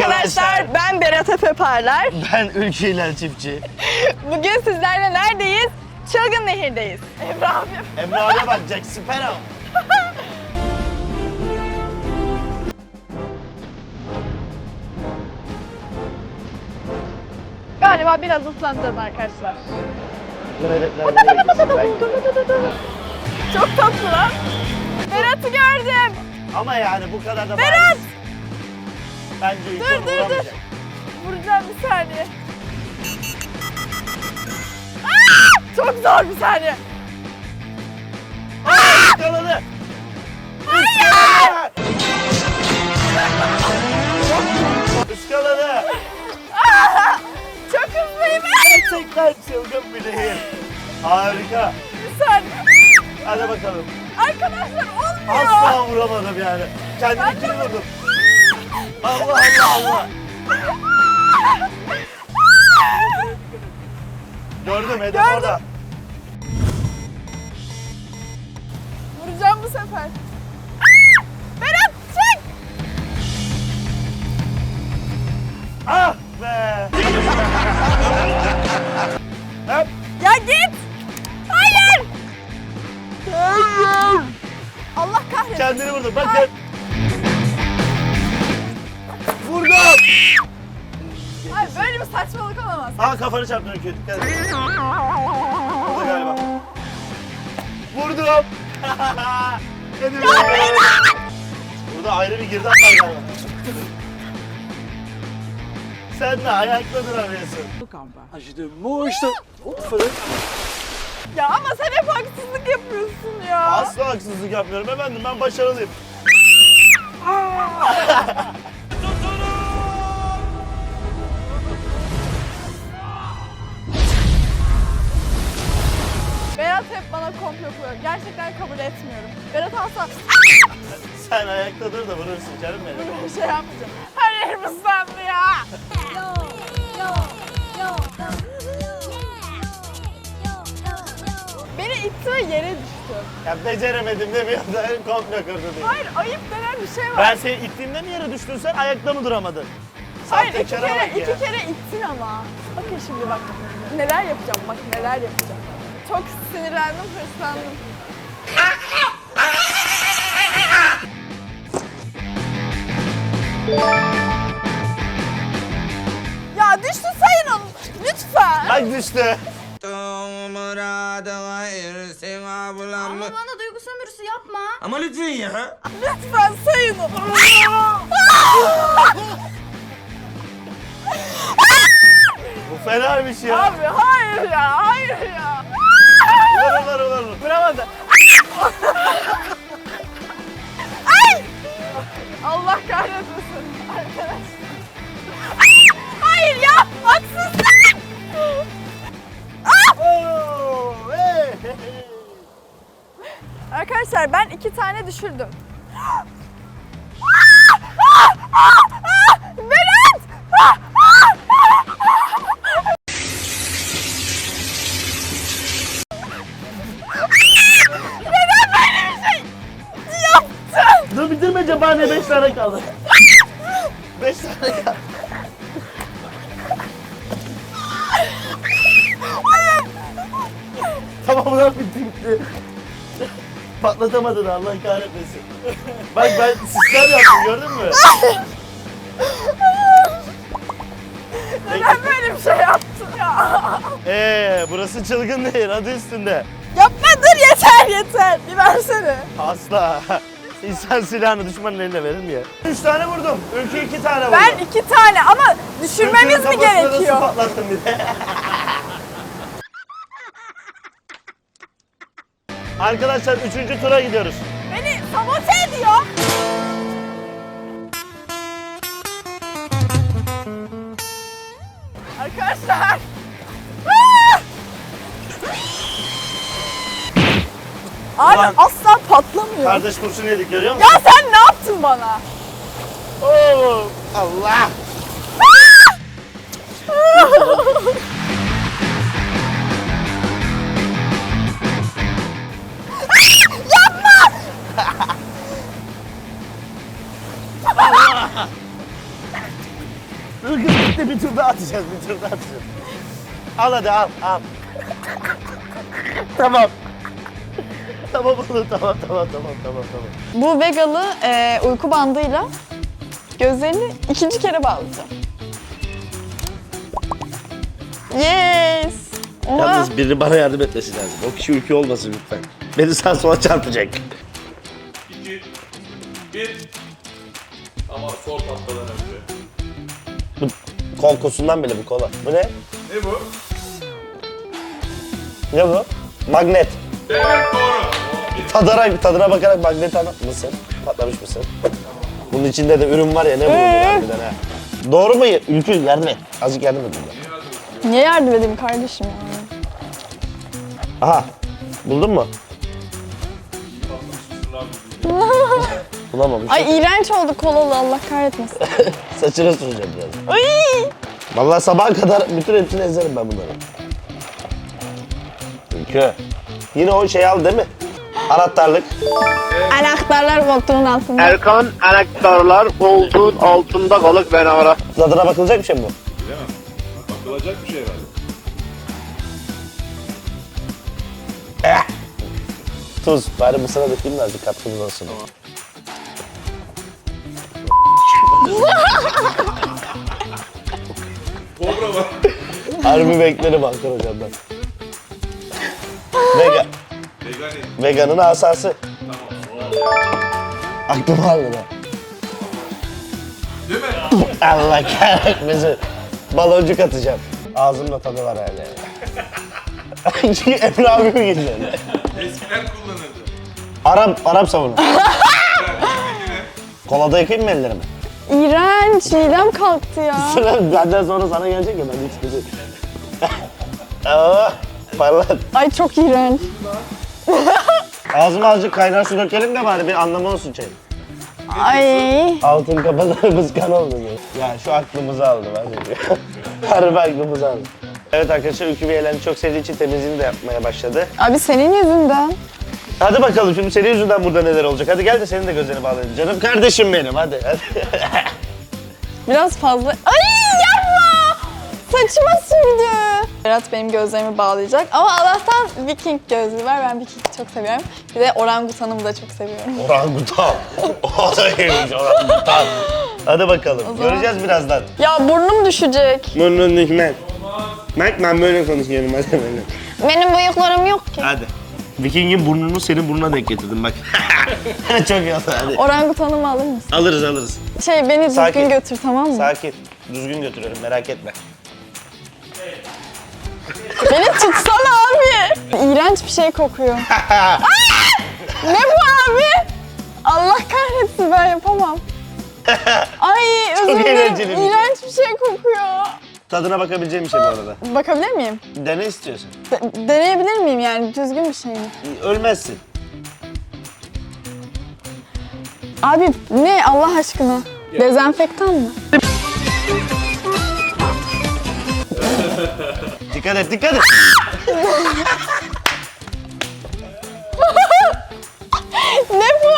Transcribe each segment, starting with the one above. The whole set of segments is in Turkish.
arkadaşlar. Ben Berat Efe Parlar. Ben Ülke İlal Çiftçi. Bugün sizlerle neredeyiz? Çılgın Nehir'deyiz. Emre abim. Emre abiye bak Jack Sparrow. Galiba biraz ıslanacağız arkadaşlar. Çok tatlı lan. Berat'ı gördüm. Ama yani bu kadar da Berat! bariz. Bence Dur, dur, dur. Vuracağım bir saniye. Aa! Çok zor bir saniye. Yakaladı. Hayır! Iskaladı. Çok hızlıyım. Gerçekten çılgın bir nehir. Harika. Bir saniye. Hadi bakalım. Arkadaşlar olmuyor. Asla vuramadım yani. Kendimkini vurdum. Allah Allah Allah. Gördüm hedef Gördüm. orada. Vuracağım bu sefer. Berat çek. Ah be. Hep Ya git. Hayır. Allah kahretsin. kendini vurdum. Bakın. Vurdum. Aa kafanı çarptın Öykü. Dikkat et. Burada galiba. Vurdum. Dedim ya. Burada ayrı bir girdap var galiba. Sen de ayakta duramıyorsun. De mooiste opvulling Ya ama sen hep haksızlık yapıyorsun ya. Asla haksızlık yapmıyorum efendim. Ben başarılıyım. hep bana komplo kuruyor. Gerçekten kabul etmiyorum. Berat asla Sen ayakta dur da vurursun canım benim. böyle bir şey yapmayacağım. Her yerim ıslandı ya. Beni itti ve yere düştü. Ya beceremedim demiyor da komplo kurdu diye. Hayır ayıp denen bir şey var. Ben seni ittiğimde mi yere düştün sen? Ayakta mı duramadın? Hayır iki kere, iki kere ittin ama. Bakın şimdi bak. Neler yapacağım bak neler yapacağım. Çok sinirlendim, hırslandım. Ya düştü sayın onu. Lütfen. Bak düştü. Ama bana duygu sömürüsü yapma. Ama lütfen ya. Lütfen sayın onu. Bu fena bir şey ya. Abi hayır ya, hayır ya. Ulan ulan ulan. ulan. Vuramadı. Ay! Allah kahretmesin arkadaş. Hayır ya, hey, hey. Arkadaşlar ben iki tane düşürdüm. Kaldı. 5 tane kaldı. tamam lan bitti bitti. Patlatamadın Allah kahretmesin. Bak ben sistem yaptım gördün mü? Neden böyle bir şey yaptın ya? Eee burası çılgın değil adı üstünde. Yapma dur yeter yeter. Bir versene. Asla. İnsan silahını düşmanın eline verir mi ya? 3 tane vurdum. Ülke 2 tane vurdum. Ben iki tane ama düşürmemiz mi gerekiyor? patlattım bir de. Arkadaşlar 3. tura gidiyoruz. Beni sabote ediyor. Arkadaşlar. Abi Ulan. asla patlamıyor. Kardeş kurşun yedik görüyor musun? Ya sen ne yaptın bana? Oo, Allah. Dur kız bitti bir tur daha atacağız bir tur daha atacağız. Al hadi al al. tamam. Tamam oğlum tamam tamam tamam tamam tamam. Bu Vegalı e, uyku bandıyla gözlerini ikinci kere bağlayacağım. Yes! Oha! Yalnız biri bana yardım etmesi lazım. O kişi ülke olmasın lütfen. Beni sağa sola çarpacak. 2 1 Ama sol patladan önce. Bu kol kosundan bile bu kola. Bu ne? Ne bu? Ne bu? Magnet. Evet doğru. Tadına, tadına bakarak anlat. Mısır. Patlamış mısır. Bunun içinde de ürün var ya ne bu harbiden ha. Doğru mu? Ülkü yardım et. Azıcık yardım et. bunda. Niye yardım edeyim kardeşim ya? Aha. Buldun mu? Bulamamış. Ay iğrenç oldu kolalı Allah kahretmesin. Saçına süreceğim biraz. Ay! Vallahi sabaha kadar bütün hepsini ezerim ben bunları. Ülkü. Yine o şey al değil mi? Anahtarlık. Anahtarlar koltuğun altında. Erkan anahtarlar koltuğun altında kalık ben ara. Tadına bakılacak bir şey mi bu? Bilemem. Bakılacak bir şey herhalde. Tuz. Bari mısıra dökeyim de azıcık katkımız olsun. Kobra var. Harbi beklerim Hakan hocamdan. Vega. Veganın asası. Aklıma aldı da. Değil mi? Allah kahretmesin. Baloncuk atacağım. Ağzımda tadı var hala. Çünkü Emre abi mi geliyor? Eskiden kullanırdı. Arap, Arap sabunu. Kolada yıkayayım mı ellerimi? İğrenç midem kalktı ya. Sıra benden sonra sana gelecek ya ben hiç gideyim. Aa, parlat. Ay çok iğrenç. Ağzıma azıcık kaynar su dökelim de bari bir anlamı olsun çayın. Ay. Altın kapalarımız kan oldu diyor. Ya şu aklımızı aldı var ya. Harbi aklımızı aldı. Evet arkadaşlar Ülkü bir eğlendi çok sevdiği için temizliğini de yapmaya başladı. Abi senin yüzünden. Hadi bakalım şimdi senin yüzünden burada neler olacak. Hadi gel de senin de gözlerini bağlayalım. Canım kardeşim benim hadi. hadi. Biraz fazla... Ay yapma! Saçıma sürdü. Berat benim gözlerimi bağlayacak. Ama Allah'tan Viking gözlüğü var. Ben Viking'i çok seviyorum. Bir de orangutanımı da çok seviyorum. Orangutan. O da iyiymiş orangutan. Hadi bakalım. Göreceğiz birazdan. Ya burnum düşecek. Burnun düşmez. Bak ben böyle konuşuyorum hadi böyle. Benim bıyıklarım yok ki. Hadi. Viking'in burnunu senin burnuna denk getirdim bak. Çok iyi oldu hadi. Orangutanımı alır mısın? Alırız alırız. Şey beni düzgün Sakin. götür tamam mı? Sakin. Düzgün götürüyorum merak etme. Beni tutsana abi. İğrenç bir şey kokuyor. Aa! Ne bu abi? Allah kahretsin ben yapamam. Ay özür dilerim. eğlenceli bir şey. İğrenç bir şey kokuyor. Tadına bakabileceğim bir şey bu arada. Bakabilir miyim? Dene istiyorsan. De- deneyebilir miyim yani düzgün bir şey mi? Ölmezsin. Abi ne Allah aşkına? Dezenfektan mı? Dikkat et dikkat et. Ne bu?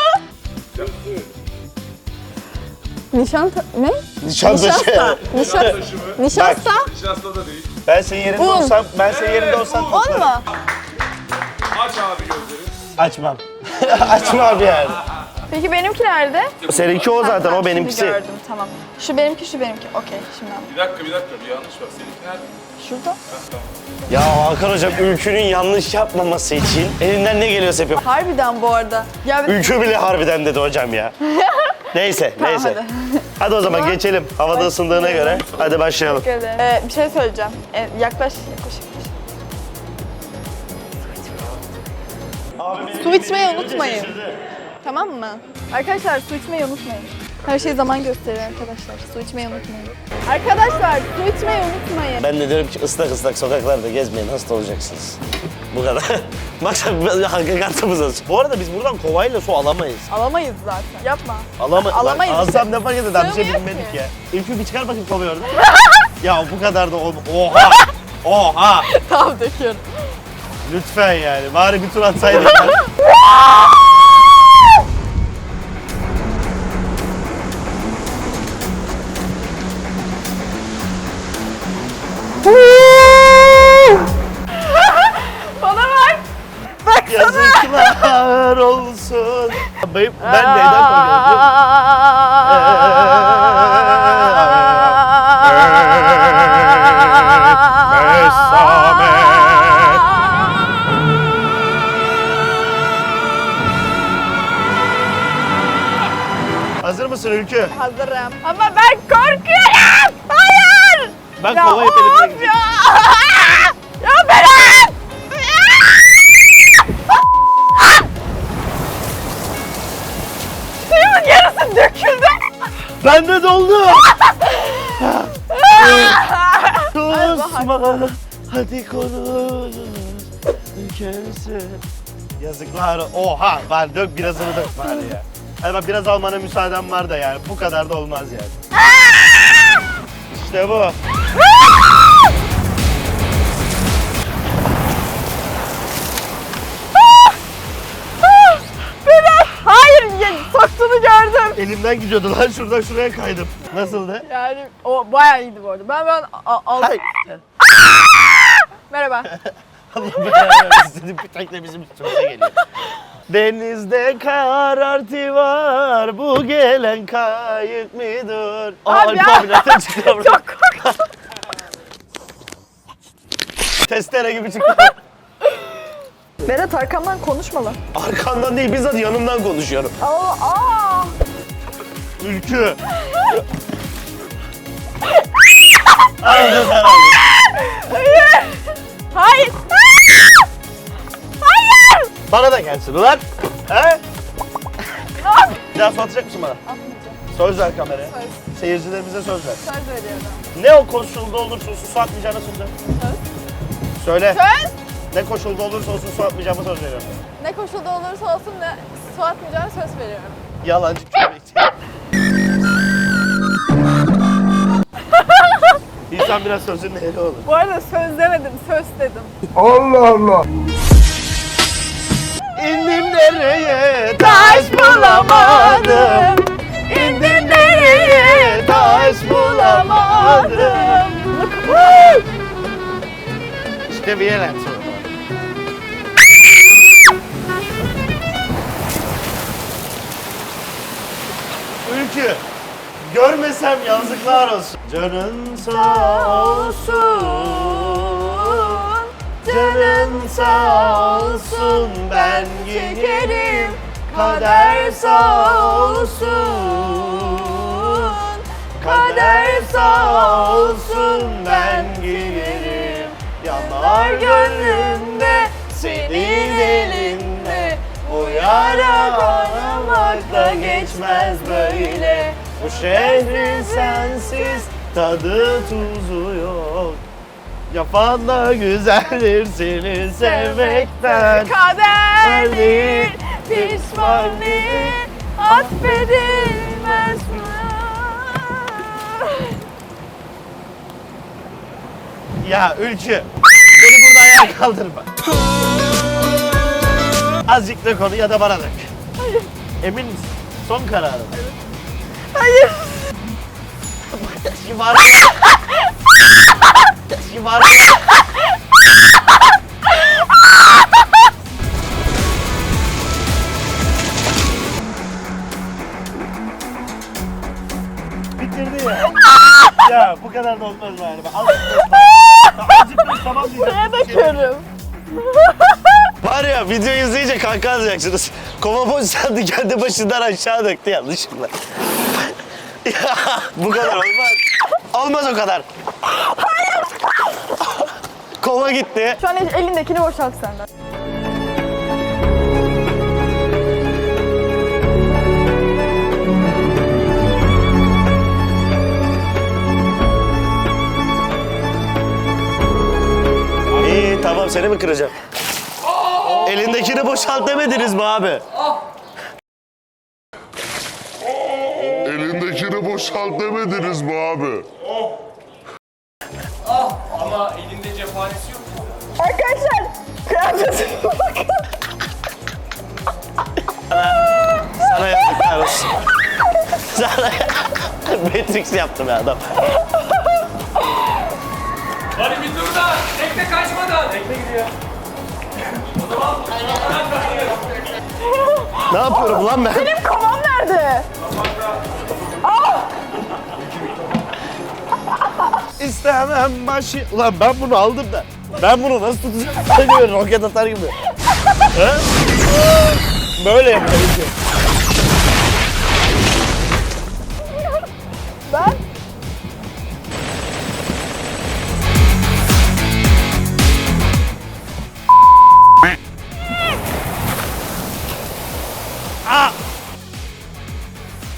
Nişanta... Ne? Nişasta. Nişasta. Nişasta. Nişasta. Nişasta da değil. Ben senin yerinde Un. olsam, ben senin yerinde olsam Un koklarım. mu? Aç abi gözleri. Açmam. Açma abi yani. Peki benimki nerede? Seninki o zaten, o Şimdi benimkisi. gördüm tamam. Şu benimki, şu benimki. Okey şimdi anladım. Bir dakika bir dakika bir yanlış var. Seninki nerede? Şurada. Ya Hakan hocam ülkünün yanlış yapmaması için elinden ne geliyorsa yapıyor. Harbiden bu arada. Ya Ülkü bile harbiden dedi hocam ya. Neyse, neyse. hadi. Hadi. o zaman geçelim. Havada ısındığına göre. Hadi başlayalım. Ee, bir şey söyleyeceğim. Ee, yaklaş, yaklaş, yaklaş. Su içmeyi unutmayın. Tamam mı? Arkadaşlar su içmeyi unutmayın. Her şey zaman gösterir arkadaşlar. Su içmeyi unutmayın. Arkadaşlar su içmeyi unutmayın. Ben de diyorum ki ıslak ıslak sokaklarda gezmeyin hasta olacaksınız. Bu kadar. Maksat hakikatimiz olsun. Bu arada biz buradan kovayla su alamayız. Alamayız zaten. Yapma. Alama Alamayız Lan işte. Alsam ne fark eder? Bir şey Sığmıyor bilmedik ki. ya. İlkü bir çıkar bakayım kovayı oradan. ya bu kadar da olma. Oha! Oha! tamam döküyorum. Lütfen yani. Bari bir tur atsaydık. olsun. Ben, ben neyden koyuyorum? Bende doldu. Susma. Hadi konuş. Ülkesi. Yazıklar. Oha. Var dök birazını dök bari ya. Hadi bak biraz almana müsaaden var da yani. Bu kadar da olmaz yani. İşte bu. Elimden gidiyordu lan şuradan şuraya kaydım. Nasıldı? Yani o bayağı iyiydi bu arada. Ben ben a- al- Hay. Merhaba. Allah belanı versin. Bir tek de bizim üstümüze geliyor. Denizde karartı var, bu gelen kayık mıdır? Aa, Abi Alp ya. abi nereden çıktı burada? Çok korktum. Testere gibi çıktı. Berat arkamdan konuşma lan. Arkandan değil, bizzat yanımdan konuşuyorum. Aa, aa. Ülkü. Hayır. Hayır. Hayır. Bana da gelsin ulan. He? Bir daha su atacak mısın bana? Atmayacağım. Söz ver kameraya. Söz. Seyircilerimize söz ver. Söz veriyorum. Ne o koşulda olursa olsun su atmayacağını söz ver. Söyle. Söz. Ne koşulda olursa olsun su atmayacağımı söz veriyorum. Ne koşulda olursa olsun ne su atmayacağım söz veriyorum. Yalancı köpekçi. İnsan biraz sözünün eli olur. Bu arada söz demedim, söz dedim. İndim nereye taş bulamadım. İndim nereye taş bulamadım. işte bir yere Ülkü, görmesem yazıklar olsun. Canın sağ olsun. Canın sağ olsun. Ben giderim. Kader sağ olsun. Kader sağ olsun. Ben giderim. Yanar gönlümde senin elinde. Bu yara kanamakla geçmez böyle Bu şehrin sensiz tadı tuzu yok Yapan da güzeldir seni sevmekten Kader değil, pişman değil, affedilmez mi? Ya Ülkü, beni burada ayağa kaldırma. Azıcık da konu ya da bana dök. Emin misin? Son kararın. Hayır. Şımarık. Şımarık. Bitirdi ya. ya bu kadar da olmaz da Azıcık da tamam Buraya diyeceğim. döküyorum. Var ya video izleyince kanka alacaksınız. Kova boş sandı kendi başından aşağı döktü yanlışlıkla. Ya bu kadar olmaz. Olmaz o kadar. Kova gitti. Şu an elindekini boşalt senden. İyi tamam seni mi kıracağım? Elindekini boşalt demediniz mi abi? Elindekini boşalt demediniz mi abi? Ama elinde cephanesi yok. Arkadaşlar kıyafetim bakın. Sana yazıklar olsun. Sana Matrix yaptı be adam. Hadi Bekle kaçmadan. Bekle gidiyor. Ne yapıyorum lan ben? Benim kovam nerede? İstemem başı... Ulan ben bunu aldım da. Ben bunu nasıl tutacağım? Böyle roket atar gibi. He? Böyle yapıyorum. Ben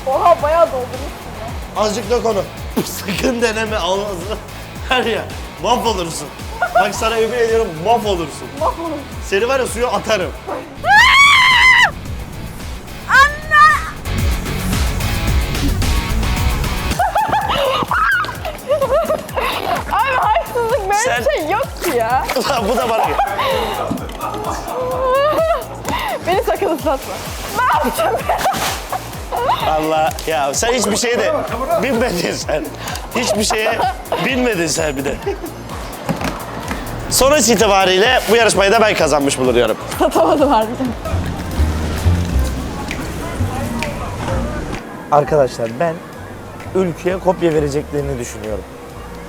Oha bayağı doldurmuş. Azıcık dök onu. Sakın deneme ağzını. Her ya. Mahvolursun. Bak sana yemin ediyorum mahvolursun. Mahvolmuş. Seni var ya suya atarım. Abi haksızlık böyle Sen- bir şey yok ki ya. Ulan bu da bana gel. Beni sakın ıslatma. Ne yapacağım Allah ya sen hiçbir şeye de bilmedin sen. Hiçbir şeye bilmedin sen bir de. Sonuç itibariyle bu yarışmayı da ben kazanmış bulunuyorum. Satamadım harbiden. Arkadaşlar ben ülkeye kopya vereceklerini düşünüyorum.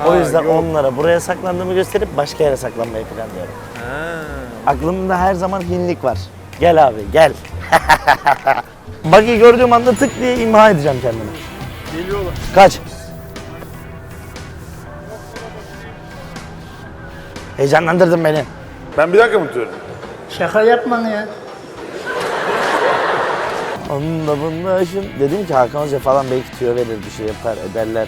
o yüzden onlara buraya saklandığımı gösterip başka yere saklanmayı planlıyorum. Aklımda her zaman hinlik var. Gel abi gel. Bug'i gördüğüm anda tık diye imha edeceğim kendimi. Geliyorlar. Kaç. Heyecanlandırdın beni. Ben bir dakika mı tutuyorum? Şaka yapma ya. Onun da bunda şimdi dedim ki Hakan Hoca falan belki tüyo verir bir şey yapar ederler.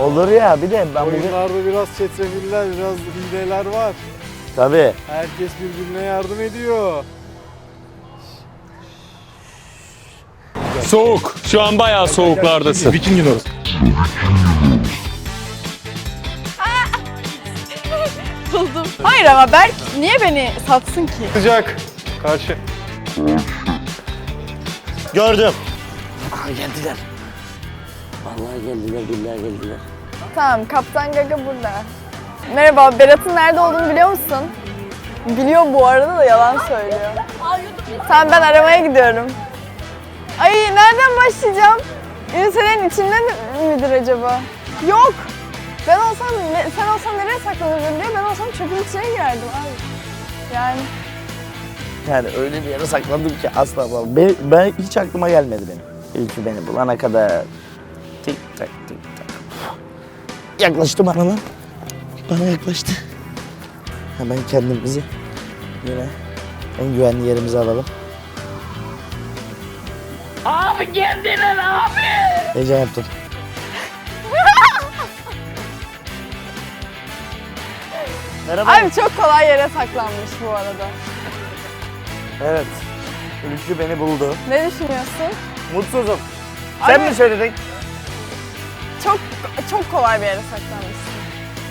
Olur ya bir de ben bugün Oyunlarda biraz çetrefiller, biraz hileler var. tabii Herkes birbirine yardım ediyor. Soğuk. Şu an bayağı soğuklardasın. Buldum. Hayır ama Berk niye beni satsın ki? Sıcak. Karşı. gördüm. Aha geldiler. Vallahi geldiler billahi geldiler. Tamam Kaptan Gaga burada. Merhaba Berat'ın nerede olduğunu biliyor musun? Biliyor bu arada da yalan söylüyor. Tamam ben aramaya gidiyorum. Ay nereden başlayacağım? Ünitelerin içinde mi- midir acaba? Yok. Ben olsam, sen olsan nereye saklanırdın diye ben olsam çöpün içine girerdim abi. Yani Yani öyle bir yere saklandım ki asla. Ben, ben hiç aklıma gelmedi benim. İlki beni bulana kadar. Tik tak tik tak. Yaklaştı bana lan. Bana yaklaştı. Hemen kendimizi yine en güvenli yerimize alalım. Abi geldiler abi. Heyecan yaptım. Merhaba. abi çok kolay yere saklanmış bu arada. Evet. Ülkü beni buldu. Ne düşünüyorsun? Mutsuzum. Sen Abi- mi söyledin? Çok çok kolay bir yere saklanmışsın.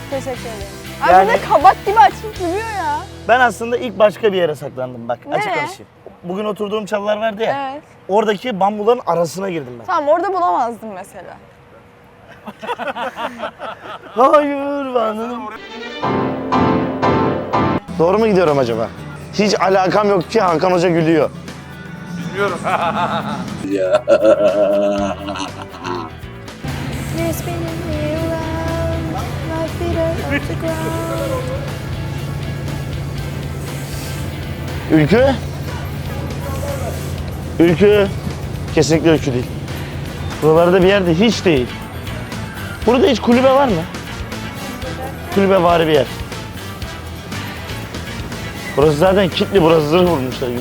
Teşekkür ederim. Abi Yani- kabak gibi açmış duruyor ya. Ben aslında ilk başka bir yere saklandım bak. Açık Nereye? konuşayım. Bugün oturduğum çalılar vardı ya. Evet. Oradaki bambuların arasına girdim ben. Tamam orada bulamazdım mesela. Hayır anladım. Doğru mu gidiyorum acaba? Hiç alakam yok ki Hakan Hoca gülüyor. Ülkü? Ülkü. Kesinlikle ülkü değil. Buralarda bir yerde hiç değil. Burada hiç kulübe var mı? Kulübe var bir yer. Burası zaten kilitli, burası zırh vurmuşlar gibi.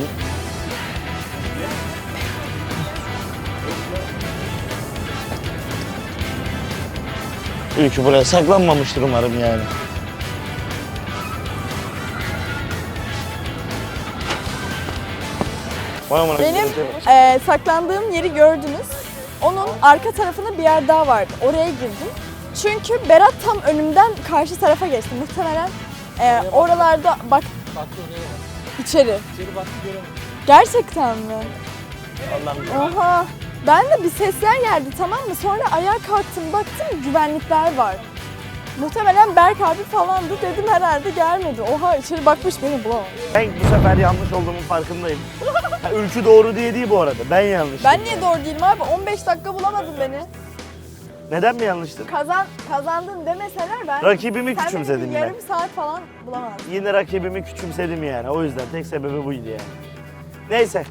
Ülkü buraya saklanmamıştır umarım yani. Vay amına Benim koyayım. eee, saklandığım yeri gördünüz. Onun arka tarafında bir yer daha vardı. Oraya girdim. Çünkü Berat tam önümden karşı tarafa geçti. Muhtemelen eee, oralarda bak içeri. Gerçekten mi? Allah'ım. Oha. Ben de bir sesler geldi tamam mı? Sonra ayağa kalktım baktım güvenlikler var. Muhtemelen Berk abi falandı dedim herhalde gelmedi. Oha içeri bakmış beni bulamadı. Ben bu sefer yanlış olduğumun farkındayım. Ha, ülkü doğru diye değil bu arada. Ben yanlış. Ben niye doğru değilim abi? 15 dakika bulamadın beni. Neden mi yanlıştım? Kazan kazandın demeseler ben Rakibimi sen küçümsedim beni yine. yarım saat falan bulamazdım. Yine rakibimi küçümsedim yani. O yüzden tek sebebi buydu yani. Neyse